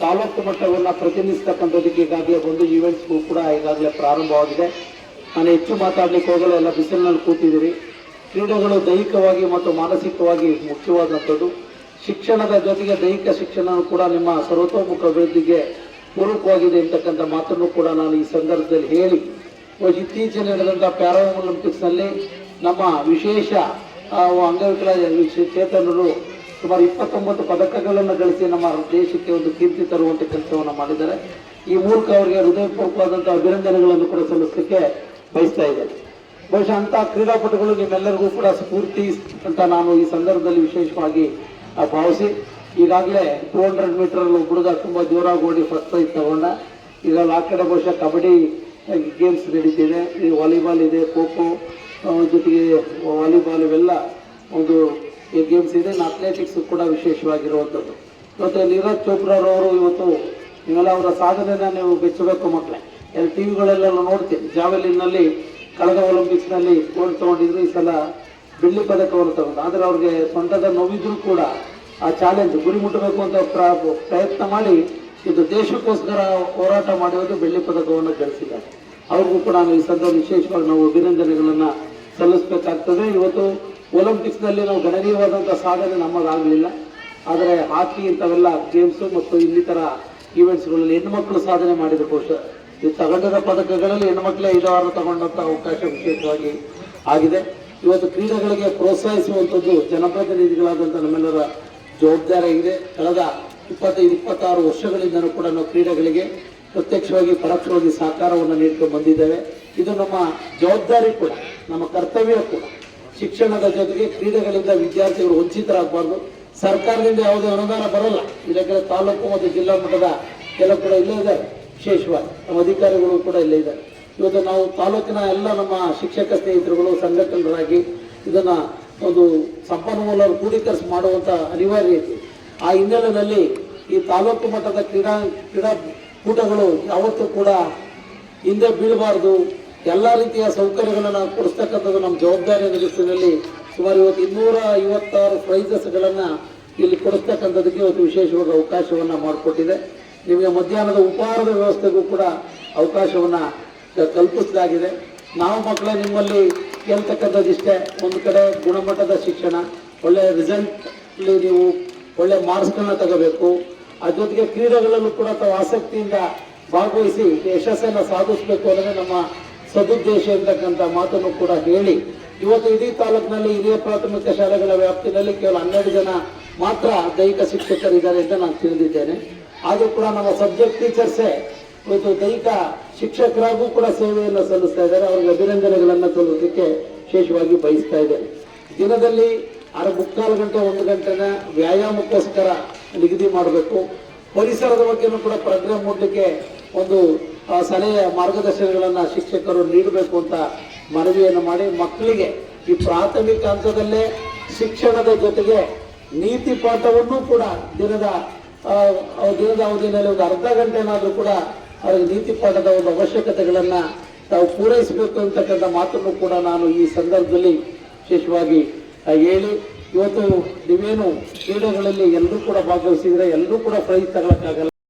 ತಾಲೂಕು ಮಟ್ಟವನ್ನು ಪ್ರತಿನಿಧಿಸ್ತಕ್ಕಂಥದ್ದಕ್ಕೆ ಈಗಾಗಲೇ ಒಂದು ಈವೆಂಟ್ಸ್ಗೂ ಕೂಡ ಈಗಾಗಲೇ ಪ್ರಾರಂಭವಾಗಿದೆ. ನಾನು ಹೆಚ್ಚು ಮಾತಾಡಲಿಕ್ಕೆ ಹೋಗಲ್ಲ, ಎಲ್ಲ ಬಿಸಿಲಿನಲ್ಲಿ ಕೂತಿದ್ದೀರಿ. ಕ್ರೀಡೆಗಳು ದೈಹಿಕವಾಗಿ ಮತ್ತು ಮಾನಸಿಕವಾಗಿ ಮುಖ್ಯವಾದಂಥದ್ದು. ಶಿಕ್ಷಣದ ಜೊತೆಗೆ ದೈಹಿಕ ಶಿಕ್ಷಣ ಕೂಡ ನಿಮ್ಮ ಸರ್ವತೋಮುಖ ಅಭಿವೃದ್ಧಿಗೆ ಪೂರಕವಾಗಿದೆ ಅಂತಕ್ಕಂಥ ಮಾತನ್ನು ಕೂಡ ನಾನು ಈ ಸಂದರ್ಭದಲ್ಲಿ ಹೇಳಿ ಇತ್ತೀಚೆಗೆ ನಡೆದಂಥ ಪ್ಯಾರಾ ಒಲಿಂಪಿಕ್ಸ್ನಲ್ಲಿ ನಮ್ಮ ವಿಶೇಷ ಅಂಗವಿಕಲ ಚೇತನರು ಸುಮಾರು ಇಪ್ಪತ್ತೊಂಬತ್ತು ಪದಕಗಳನ್ನು ಗಳಿಸಿ ನಮ್ಮ ದೇಶಕ್ಕೆ ಒಂದು ಕೀರ್ತಿ ತರುವಂಥ ಕೆಲಸವನ್ನು ಮಾಡಿದ್ದಾರೆ. ಈ ಮೂಲಕ ಅವರಿಗೆ ಹೃದಯಪೂರ್ವಕವಾದಂಥ ಅಭಿನಂದನೆಗಳನ್ನು ಕೂಡ ಸಲ್ಲಿಸಲಿಕ್ಕೆ ಬಯಸ್ತಾ ಇದ್ದೇನೆ. ಬಹುಶಃ ಅಂಥ ಕ್ರೀಡಾಪಟುಗಳು ನಿಮ್ಮೆಲ್ಲರಿಗೂ ಕೂಡ ಸ್ಫೂರ್ತಿ ಅಂತ ನಾನು ಈ ಸಂದರ್ಭದಲ್ಲಿ ವಿಶೇಷವಾಗಿ ಭಾವಿಸಿ, ಈಗಾಗಲೇ ಟೂ ಹಂಡ್ರೆಡ್ ಮೀಟರ್ ಹುಡುಗ ತುಂಬ ಜೋರಾಗಿ ಓಡಿ ಫಸ್ಟ್ ಪ್ರೈಸ್ ತಗೊಂಡ. ಈಗ ಆ ಕಡೆ ಬಹುಶಃ ಕಬಡ್ಡಿ ಗೇಮ್ಸ್ ನಡೀತಿದೆ. ವಾಲಿಬಾಲ್ ಇದೆ, ಖೋ ಖೋ ಜೊತೆಗೆ ವಾಲಿಬಾಲ್ ಇವೆಲ್ಲ ಒಂದು ಗೇಮ್ಸ್ ಇದೆ. ನಾ ಅಥ್ಲೆಟಿಕ್ಸ್ ಕೂಡ ವಿಶೇಷವಾಗಿರುವಂಥದ್ದು. ಮತ್ತು ನೀರಜ್ ಚೋಪ್ರಾರವರು ಇವತ್ತು ನೀವೆಲ್ಲ ಅವರ ಸಾಧನೆನ ನೀವು ಬೆಚ್ಚಬೇಕು ಮಕ್ಕಳೇ ಎಲ್ಲ ಟಿ ವಿಗಳಲ್ಲೆಲ್ಲ ನೋಡ್ತೀವಿ ಜಾವೆಲಿನ್ನಲ್ಲಿ, ಕಳೆದ ಒಲಿಂಪಿಕ್ಸ್ನಲ್ಲಿ ಗೋಲ್ಡ್ ತೊಗೊಂಡಿದ್ರು. ಈ ಸಲ ಬೆಳ್ಳಿ ಪದಕವನ್ನು ತಗೊಂಡು. ಆದರೆ ಅವ್ರಿಗೆ ಸೊಂಟದ ನೋವಿದ್ರು ಕೂಡ ಆ ಚಾಲೆಂಜ್ ಗುರಿ ಮುಟ್ಟಬೇಕು ಅಂತ ಪ್ರ- ಪ್ರಯತ್ನ ಮಾಡಿ ಇದು ದೇಶಕ್ಕೋಸ್ಕರ ಹೋರಾಟ ಮಾಡಿರೋದು ಬೆಳ್ಳಿ ಪದಕವನ್ನು ಗಳಿಸಿದ್ದಾರೆ. ಅವ್ರಿಗೂ ಕೂಡ ನಾವು ಈ ಸಂದರ್ಭ ವಿಶೇಷವಾಗಿ ನಾವು ಅಭಿನಂದನೆಗಳನ್ನು ಸಲ್ಲಿಸಬೇಕಾಗ್ತದೆ. ಇವತ್ತು ಒಲಿಂಪಿಕ್ಸ್ನಲ್ಲಿ ನಾವು ಗಣನೀಯವಾದಂಥ ಸಾಧನೆ ನಮ್ಮದಾಗಲಿಲ್ಲ. ಆದರೆ ಹಾಕಿ ಇಂಥವೆಲ್ಲ ಗೇಮ್ಸು ಮತ್ತು ಇನ್ನಿತರ ಈವೆಂಟ್ಸ್ಗಳಲ್ಲಿ ಹೆಣ್ಮಕ್ಳು ಸಾಧನೆ ಮಾಡಿದ ಕೋಶ. ಈ ತಗೊಂಡದ ಪದಕಗಳಲ್ಲಿ ಹೆಣ್ಮಕ್ಳೇ ಐದಾರು ತಗೊಂಡಂಥ ಅವಕಾಶ ವಿಶೇಷವಾಗಿ ಆಗಿದೆ. ಇವತ್ತು ಕ್ರೀಡೆಗಳಿಗೆ ಪ್ರೋತ್ಸಾಹಿಸುವಂಥದ್ದು ಜನಪ್ರತಿನಿಧಿಗಳಾದಂಥ ನಮ್ಮೆಲ್ಲರ ಜವಾಬ್ದಾರಿ ಇದೆ. ಕಳೆದ ಇಪ್ಪತ್ತೈದು, ಇಪ್ಪತ್ತಾರು ವರ್ಷಗಳಿಂದಲೂ ಕೂಡ ನಾವು ಕ್ರೀಡೆಗಳಿಗೆ ಪ್ರತ್ಯಕ್ಷವಾಗಿ, ಪರೋಕ್ಷವಾಗಿ ಸಹಕಾರವನ್ನು ನೀಡ್ಕೊಂಡು ಬಂದಿದ್ದೇವೆ. ಇದು ನಮ್ಮ ಜವಾಬ್ದಾರಿ ಕೂಡ, ನಮ್ಮ ಕರ್ತವ್ಯ ಕೂಡ. ಶಿಕ್ಷಣದ ಜೊತೆಗೆ ಕ್ರೀಡೆಗಳಿಂದ ವಿದ್ಯಾರ್ಥಿಗಳು ವಂಚಿತರಾಗಬಾರ್ದು. ಸರ್ಕಾರದಿಂದ ಯಾವುದೇ ಅನುದಾನ ಬರಲ್ಲ. ಇದಕ್ಕೆ ತಾಲೂಕು ಮತ್ತು ಜಿಲ್ಲಾ ಮಟ್ಟದ ಕೆಲವು ಕೂಡ ಇಲ್ಲೇ ಇದೆ ವಿಶೇಷವಾಗಿ ನಮ್ಮ ಅಧಿಕಾರಿಗಳು ಕೂಡ ಇಲ್ಲೇ ಇದೆ ಇವತ್ತು ನಾವು ತಾಲೂಕಿನ ಎಲ್ಲ ನಮ್ಮ ಶಿಕ್ಷಕ ಸ್ನೇಹಿತರುಗಳು, ಸಂಘಟನರಾಗಿ ಇದನ್ನು ಒಂದು ಸಂಪನ್ಮೂಲ ಕ್ರೋಢೀಕರಿಸಿ ಅನಿವಾರ್ಯ ಅನಿವಾರ್ಯತೆ ಆ ಹಿನ್ನೆಲೆಯಲ್ಲಿ ಈ ತಾಲೂಕು ಮಟ್ಟದ ಕ್ರೀಡಾ, ಕ್ರೀಡಾಕೂಟಗಳು ಯಾವತ್ತೂ ಕೂಡ ಹಿಂದೆ ಬೀಳಬಾರ್ದು. ಎಲ್ಲ ರೀತಿಯ ಸೌಕರ್ಯಗಳನ್ನು ಕೊಡಿಸ್ತಕ್ಕಂಥದ್ದು ನಮ್ಮ ಜವಾಬ್ದಾರಿ ನಿಟ್ಟಿನಲ್ಲಿ ಸುಮಾರು ಇವತ್ತು ಇನ್ನೂರ ಐವತ್ತಾರು ಪ್ರೈಸಸ್ಗಳನ್ನು ಇಲ್ಲಿ ಕೊಡಿಸ್ತಕ್ಕಂಥದ್ದಕ್ಕೆ ಇವತ್ತು ವಿಶೇಷವಾದ ಅವಕಾಶವನ್ನು ಮಾಡಿಕೊಟ್ಟಿದೆ. ನಿಮಗೆ ಮಧ್ಯಾಹ್ನದ ಉಪಹಾರದ ವ್ಯವಸ್ಥೆಗೂ ಕೂಡ ಅವಕಾಶವನ್ನು ಕಲ್ಪಿಸಲಾಗಿದೆ. ನಾವು ಮಕ್ಕಳೇ ನಿಮ್ಮಲ್ಲಿ ಕೇಳ್ತಕ್ಕಂಥದ್ದಿಷ್ಟೇ ಒಂದು ಕಡೆ ಗುಣಮಟ್ಟದ ಶಿಕ್ಷಣ ಒಳ್ಳೆಯ ರಿಸಲ್ಟ್ಲಿ ನೀವು ಒಳ್ಳೆ ಮಾರ್ಕ್ಸ್ಗಳನ್ನ ತಗೋಬೇಕು. ಅದ್ರ ಜೊತೆಗೆ ಕ್ರೀಡೆಗಳಲ್ಲೂ ಕೂಡ ತಾವು ಆಸಕ್ತಿಯಿಂದ ಭಾಗವಹಿಸಿ ಯಶಸ್ಸನ್ನು ಸಾಧಿಸಬೇಕು ಅನ್ನೋದೇ ನಮ್ಮ ಸದುದ್ದೇಶ ಇರ್ತಕ್ಕಂಥ ಮಾತನ್ನು ಕೂಡ ಹೇಳಿ. ಇವತ್ತು ಇಡೀ ತಾಲೂಕಿನಲ್ಲಿ ಹಿರಿಯ ಪ್ರಾಥಮಿಕ ಶಾಲೆಗಳ ವ್ಯಾಪ್ತಿನಲ್ಲಿ ಕೇವಲ ಹನ್ನೆರಡು ಜನ ಮಾತ್ರ ದೈಹಿಕ ಶಿಕ್ಷಕರಿದ್ದಾರೆ ಅಂತ ನಾನು ತಿಳಿದಿದ್ದೇನೆ. ಆದರೂ ಕೂಡ ನಮ್ಮ ಸಬ್ಜೆಕ್ಟ್ ಟೀಚರ್ಸೇ ಇವತ್ತು ದೈಹಿಕ ಶಿಕ್ಷಕರಾಗೂ ಕೂಡ ಸೇವೆಯನ್ನು ಸಲ್ಲಿಸ್ತಾ ಇದ್ದಾರೆ. ಅವರಿಗೆ ಅಭಿನಂದನೆಗಳನ್ನು ಸಲ್ಲಿಸಲಿಕ್ಕೆ ವಿಶೇಷವಾಗಿ ಬಯಸ್ತಾ ಇದ್ದೇನೆ. ದಿನದಲ್ಲಿ ಅರ ಮುಕ್ಕಾಲು ಗಂಟೆ, ಒಂದು ಗಂಟೆನ ವ್ಯಾಯಾಮಕ್ಕೋಸ್ಕರ ನಿಗದಿ ಮಾಡಬೇಕು. ಪರಿಸರದ ಬಗ್ಗೆನೂ ಕೂಡ ಪ್ರಜ್ಞೆ ಮೂಡಲಿಕ್ಕೆ ಒಂದು ಆ, ಸಲಹೆಯ ಮಾರ್ಗದರ್ಶನಗಳನ್ನು ಶಿಕ್ಷಕರು ನೀಡಬೇಕು ಅಂತ ಮನವಿಯನ್ನು ಮಾಡಿ ಮಕ್ಕಳಿಗೆ ಈ ಪ್ರಾಥಮಿಕ ಹಂತದಲ್ಲೇ ಶಿಕ್ಷಣದ ಜೊತೆಗೆ ನೀತಿ ಪಾಠವನ್ನು ಕೂಡ ದಿನದ ದಿನದ ಅವಧಿಯಲ್ಲಿ ಒಂದು ಅರ್ಧ ಗಂಟೆನಾದರೂ ಕೂಡ ಅವರಿಗೆ ನೀತಿ ಪಾಠದ ಒಂದು ಅವಶ್ಯಕತೆಗಳನ್ನು ತಾವು ಪೂರೈಸಬೇಕು ಅಂತಕ್ಕಂಥ ಮಾತನ್ನು ಕೂಡ ನಾನು ಈ ಸಂದರ್ಭದಲ್ಲಿ ವಿಶೇಷವಾಗಿ ಹೇಳಿ. ಇವತ್ತು ನೀವೇನು ಕ್ರೀಡೆಗಳಲ್ಲಿ ಎಲ್ಲರೂ ಕೂಡ ಭಾಗವಹಿಸಿದರೆ ಎಲ್ಲರೂ ಕೂಡ ಪ್ರೈಸ್ ತಗೊಳಕ್ಕಾಗಲ್ಲ